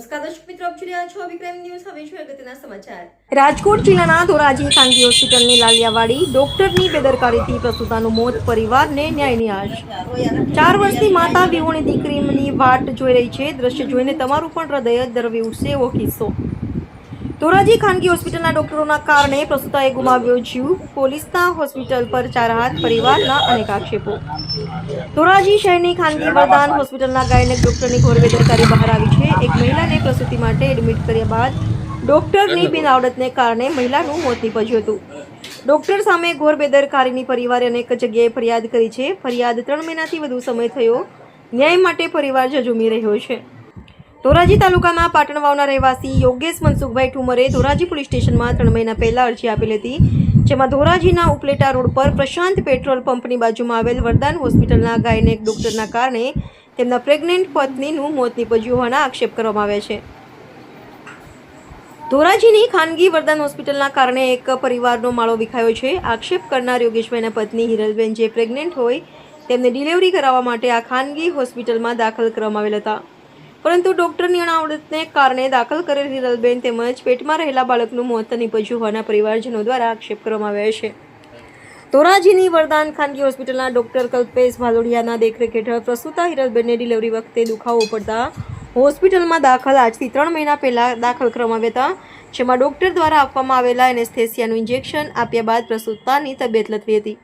નમસ્કાર દર્શક મિત્રો, આપ જોઈ રહ્યા છો વિક્રમ ન્યૂઝ. હવે જોઈએ અગત્યના સમાચાર. રાજકોટ જિલ્લાના ધોરાજી ખાનગી હોસ્પિટલની લાલિયાવાડી ડોક્ટરની બેદરકારીથી પ્રસૂતાનું મોત પરિવારને ન્યાયની આશ. ચાર વર્ષની માતા વિહોણી દીકરીની વાટ જોઈ રહી છે. દ્રશ્ય જોઈને તમારું પણ હૃદય દરવી ઉઠશે એવો કિસ્સો. ધોરાજી ખાનગી હોસ્પિટલના ડોક્ટરોના કારણે પ્રસૂતાએ ગુમાવ્યો જીવ. પોલીસના હોસ્પિટલ પર ચાર હાથ પરિવારના અનેક આક્ષેપો. ધોરાજી શહેરની ખાનગી વરદાન હોસ્પિટલના ગાયનેક ડોક્ટરની ઘોર બેદરકારી બહાર આવી છે. એક મહિલાને પ્રસૂતિ માટે એડમિટ કર્યા બાદ ડોક્ટરની બિનઆવડતને કારણે મહિલાનું મોત નીપજ્યું હતું. ડોક્ટર સામે ઘોર બેદરકારીની પરિવારે અનેક જગ્યાએ ફરિયાદ કરી છે. ફરિયાદ ત્રણ મહિનાથી વધુ સમય થયો. ન્યાય માટે પરિવાર ઝઝૂમી રહ્યો છે. ધોરાજી તાલુકાના પાટણવાવના રહેવાસી યોગેશ મનસુખભાઈ ઠુમરે ધોરાજી પોલીસ સ્ટેશનમાં ત્રણ મહિના પહેલા અરજી આપેલી હતી જેમાં ધોરાજીના ઉપલેટા રોડ પર પ્રશાંત પેટ્રોલ પંપની બાજુમાં આવેલ વરદાન હોસ્પિટલના ગાયનેક ડોક્ટરના કારણે તેમના પ્રેગ્નેન્ટ પત્નીનું મોત નીપજ્યું હોવાના આક્ષેપ કરવામાં આવ્યા છે. ધોરાજીની ખાનગી વરદાન હોસ્પિટલના કારણે એક પરિવારનો માળો વિખાયો છે. આક્ષેપ કરનાર યોગેશભાઈના પત્ની હિરલબેન જે પ્રેગ્નેન્ટ હોય, તેમને ડિલિવરી કરાવવા માટે આ ખાનગી હોસ્પિટલમાં દાખલ કરવામાં આવેલ હતા. પરંતુ ડોક્ટરની અણાવડતને કારણે દાખલ કરેલ હિરલબેન તેમજ પેટમાં રહેલા બાળકનું મોત નીપજ્યું હોવાના પરિવારજનો દ્વારા આક્ષેપ કરવામાં આવ્યો છે. ધોરાજીની વરદાન ખાનગી હોસ્પિટલના ડોક્ટર કલ્પેશ ભાલોડિયાના દેખરેખ હેઠળ પ્રસૂતા હિરલબેનને ડિલિવરી વખતે દુખાવો પડતા હોસ્પિટલમાં દાખલ આજથી ત્રણ મહિના પહેલા દાખલ કરવામાં આવ્યા હતા, જેમાં ડોક્ટર દ્વારા આપવામાં આવેલા એનેસ્થેસિયાનું ઇન્જેક્શન આપ્યા બાદ પ્રસૂતાની તબિયત લથડી હતી.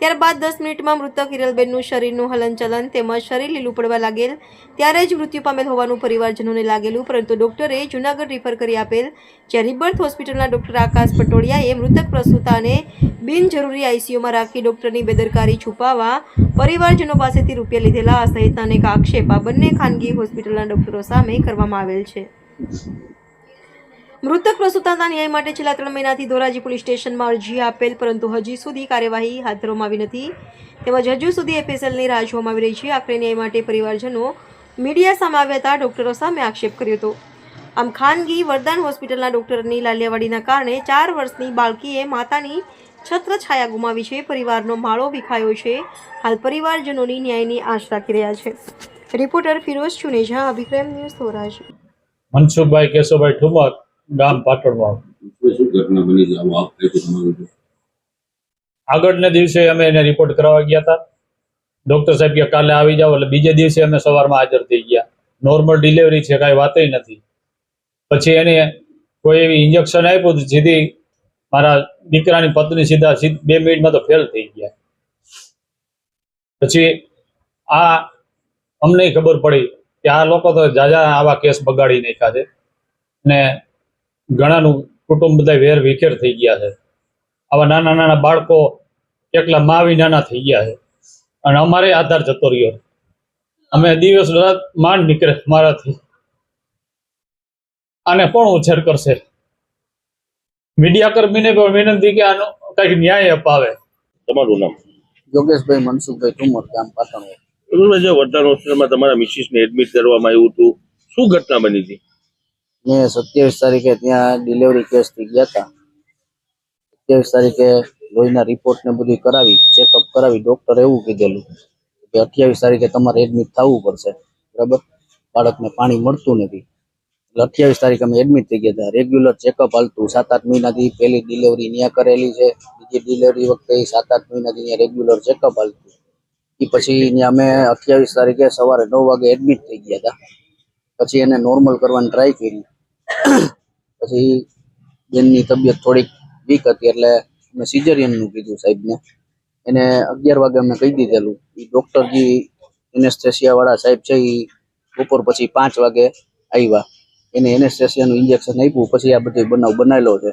ત્યારબાદ દસ મિનિટમાં મૃતક હિરલબેનનું શરીરનું હલનચલન તેમજ શરીર લીલું પડવા લાગેલ. ત્યારે જ મૃત્યુ પામેલ હોવાનું પરિવારજનોને લાગેલું, પરંતુ ડોક્ટરે જૂનાગઢ રિફર કરી આપેલ જ્યાં રિબર્થ હોસ્પિટલના ડોક્ટર આકાશ પટોડિયાએ મૃતક પ્રસૂતાને બિનજરૂરી આઈસીયુમાં રાખી ડોક્ટરની બેદરકારી છુપાવવા પરિવારજનો પાસેથી રૂપિયા લીધેલા સહિતના અનેક આક્ષેપ આ બંને ખાનગી હોસ્પિટલના ડોક્ટરો સામે કરવામાં આવેલ છે. મૃતક પ્રસૂતાના ન્યાય માટે છેલ્લા ત્રણ મહિનાથી ધોરાજી પોલીસ સ્ટેશનમાં અરજી આપેલ, પરંતુ હજી સુધી કાર્યવાહી હાથ ધરવામાં આવી નથી. તેમજ હજુ સુધી એફએસએલની રાહ જોવામાં આવી રહી છે. આખરે ન્યાય માટે પરિવારજનો મીડિયા સામે આવ્યા હતા. ડોક્ટરો સામે આક્ષેપ કર્યો હતો. આમ ખાનગી વરદાન હોસ્પિટલના ડોક્ટરની લાલિયાવાડીના કારણે ચાર વર્ષની બાળકીએ માતાની છત્રછાયા ગુમાવી છે. પરિવારનો માળો વિખાયો છે. હાલ પરિવારજનોની ન્યાયની આશ રાખી રહ્યા છે. Reporter Firoz Chuneja Abhikram news Dhoraji. Mansukhbhai Keshavbhai Thummar ગામ પાટણવાવ શું ઘટના બની તમારું આગળના દિવસે અમે એને રિપોર્ટ કરાવવા ગયા હતા. ડોક્ટર સાહેબ કે કાલે આવી જાઓ એટલે બીજે દિવસે અમે સવારમાં હાજર થઈ ગયા. નોર્મલ ડિલિવરી છે કાંઈ વાતય નથી. પછી એને કોઈ એવી ઇન્જેક્શન આપ્યું હતું સીધી મારા દીકરાની પત્ની સીધા બે મિનિટમાં તો ફેલ થઈ ગયા. પછી આ અમને ખબર પડી કે આ લોકો તો જાજા આવા કેસ બગાડી નાખ્યા છે. ને ઘણાનું કુટુંબ બધા વેર વિખેર થઈ ગયા છે. આવા નાના નાના બાળકો એકલા માવી નાના થઈ ગયા છે. અને અમારે આધાર જતો રહ્યો અમે દિવસ રાત માંડ નીકળે મારાથી. આને કોણ ઉછેર કરશે? મીડિયા કર્મીને પણ વિનંતી કે આનો કંઈક ન્યાય અપાવે. તમારું નામ? યોગેશભાઈ મનસુખભાઈ તુમર ગામ પાટણ. જે વડતાલ હોસ્પિટલમાં તમારા મિસિસને એડમિટ કરવામાં આવ્યું હતું. શું ઘટના બની હતી? મેં સત્યાવીસ તારીખે ત્યાં ડિલિવરી કેસથી ગયા હતા સત્યાવીસ તારીખે લોહીના રિપોર્ટ ને બધું કરાવી ચેકઅપ કરાવી ડોક્ટર એવું કીધેલું કે અઠ્યાવીસ તારીખે તમારે એડમિટ થવું પડશે. બરાબર? બાળકને પાણી મળતું નથી. અઠ્યાવીસ તારીખે અમે એડમિટ થઈ ગયા હતા રેગ્યુલર ચેકઅપ હાલતું. સાત આઠ મહિનાથી પહેલી ડિલિવરી ત્યાં કરેલી છે. બીજી ડિલિવરી વખતે સાત આઠ મહિનાથી ત્યાં રેગ્યુલર ચેકઅપ હાલતું. એ પછી ત્યાં અમે અઠ્યાવીસ તારીખે સવારે નવ વાગે એડમિટ થઈ ગયા હતા પછી એને નોર્મલ કરવાની ટ્રાય કરી. પછી બેનની તબિયત થોડીક વીક હતી એટલે અમે સિઝેરિયનનું કીધું સાહેબને. એને અગિયાર વાગે અમે કહી દીધેલું. એ ડૉક્ટર એનેસ્થેસિયાવાળા એનેસ્થેસિયા વાળા સાહેબ છે એ બપોર પછી પાંચ વાગે આવ્યા. એને એનેસ્થેસિયાનું ઇન્જેક્શન આપ્યું, પછી આ બધો બનાવ બનાવેલો છે.